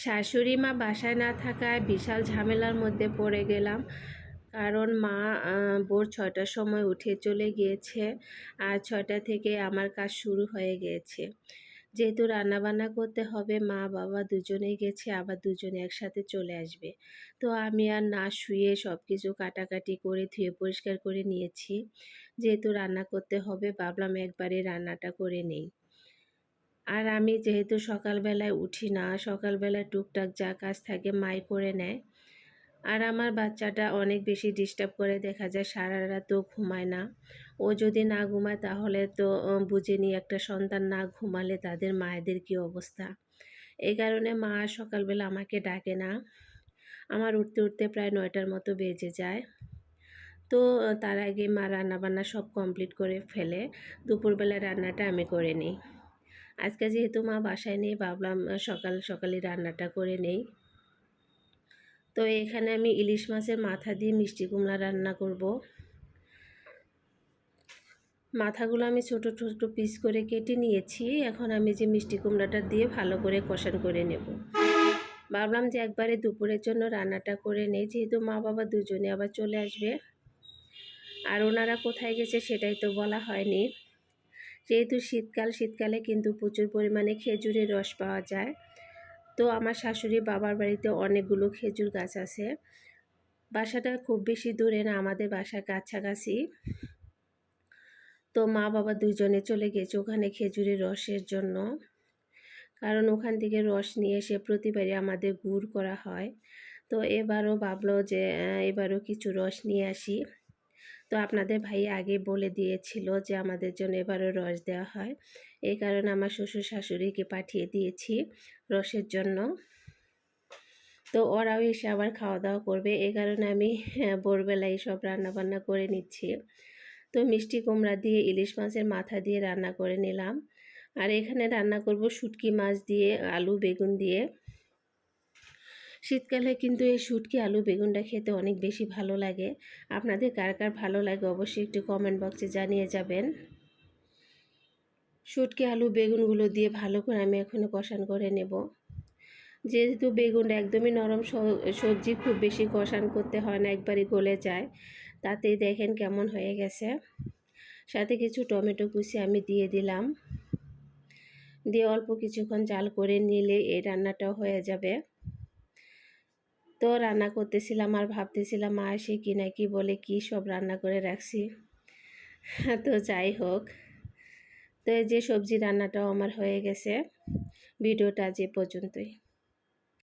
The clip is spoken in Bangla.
শাশুড়ি মা বাসায় না থাকায় বিশাল ঝামেলার মধ্যে পড়ে গেলাম। কারণ মা ভোর ছয়টার সময় উঠে চলে গিয়েছে আর ছয়টা থেকে আমার কাজ শুরু হয়ে গিয়েছে। যেহেতু রান্নাবান্না করতে হবে, মা, বাবা দুজনেই গেছে, আবার দুজনে একসাথে চলে আসবে। তো আমি আর না শুয়ে সব কিছু কাটাকাটি করে ধুয়ে পরিষ্কার করে নিয়েছি। যেহেতু রান্না করতে হবে, ভাবলাম একবারে রান্নাটা করে নেই। আর আমি যেহেতু সকালবেলায় উঠি না, সকালবেলায় টুকটাক যা কাজ থাকে মাই করে নেয়। আর আমার বাচ্চাটা অনেক বেশি ডিস্টার্ব করে, দেখা যায় সারা রাতও ঘুমায় না। ও যদি না ঘুমায় তাহলে তো বুঝে নিই একটা সন্তান না ঘুমালে তাদের মায়েদের কি অবস্থা। এই কারণে মা সকালবেলা আমাকে ডাকে না। আমার উঠতে উঠতে প্রায় নয়টার মতো বেজে যায়। তো, তার আগে মা রান্নাবান্না সব কমপ্লিট করে ফেলে। দুপুরবেলা রান্নাটা আমি করে নিই। আজকে যেহেতু মা বাসায় নেই, ভাবলাম সকাল সকালে রান্নাটা করে নেই। তো এখানে আমি ইলিশ মাছের মাথা দিয়ে মিষ্টি কুমড়া রান্না করব। মাথাগুলো আমি ছোট ছোট পিস করে কেটে নিয়েছি। এখন আমি যে মিষ্টি কুমড়াটা দিয়ে ভালো করে কষান করে নেব। ভাবলাম যে একবারে দুপুরের জন্য রান্নাটা করে নেই, যেহেতু মা বাবা দুজনে আবার চলে আসবে। আর ওনারা কোথায় গেছে সেটাই তো বলা হয়নি। যেহেতু শীতকাল, শীতকালে কিন্তু প্রচুর পরিমাণে খেজুরের রস পাওয়া যায়। তো আমার শাশুড়ি বাবার বাড়িতে অনেকগুলো খেজুর গাছ আছে। বাসাটা খুব বেশি দূরে না, আমাদের বাসার কাছাকাছি। তো মা বাবা দুজনে চলে গেছে ওখানে খেজুরের রসের জন্য। কারণ ওখান থেকে রস নিয়ে এসে প্রতিবারই আমাদের গুড় করা হয়। তো এবারও ভাবলো যে এবারও কিছু রস নিয়ে আসি। তো আপনাদের ভাই আগে বলে দিয়েছিল যে আমাদের জন্য এবারও রস দেওয়া হয়। এই কারণে আমার শ্বশুর শাশুড়িকে পাঠিয়ে দিয়েছি রসের জন্য। তো ওরাও এসে আবার খাওয়া দাওয়া করবে। এই কারণে আমি হ্যাঁ, ভোরবেলায় সব রান্না বান্না করে নিচ্ছি। তো মিষ্টি কুমড়া দিয়ে ইলিশ মাছের মাথা দিয়ে রান্না করে নিলাম। আর এখানে রান্না করব শুটকি মাছ দিয়ে আলু বেগুন দিয়ে। শীতকালে কিন্তু এই শুটকি আলু বেগুনটা খেতে অনেক বেশি ভালো লাগে। আপনাদের কার কার ভালো লাগে অবশ্যই একটু কমেন্ট বক্সে জানিয়ে যাবেন। শুটকি আলু বেগুনগুলো দিয়ে ভালো করে আমি এখনও কষান করে নেব। যেহেতু বেগুনটা একদমই নরম সবজি খুব বেশি কষান করতে হয় না একবারই গলে যায়, তাতেই দেখেন কেমন হয়ে গেছে। সাথে কিছু টমেটো কুচি আমি দিয়ে দিলাম। দিয়ে অল্প কিছুক্ষণ জাল করে নিলে এই রান্নাটাও হয়ে যাবে। তো রান্না করতেছিলাম আর ভাবতেছিলাম, মা আসে কি না কি বলে কি সব রান্না করে রাখছি? তো যাই হোক, তো যে সবজি রান্নাটাও আমার হয়ে গেছে, ভিডিওটা যে পর্যন্তই।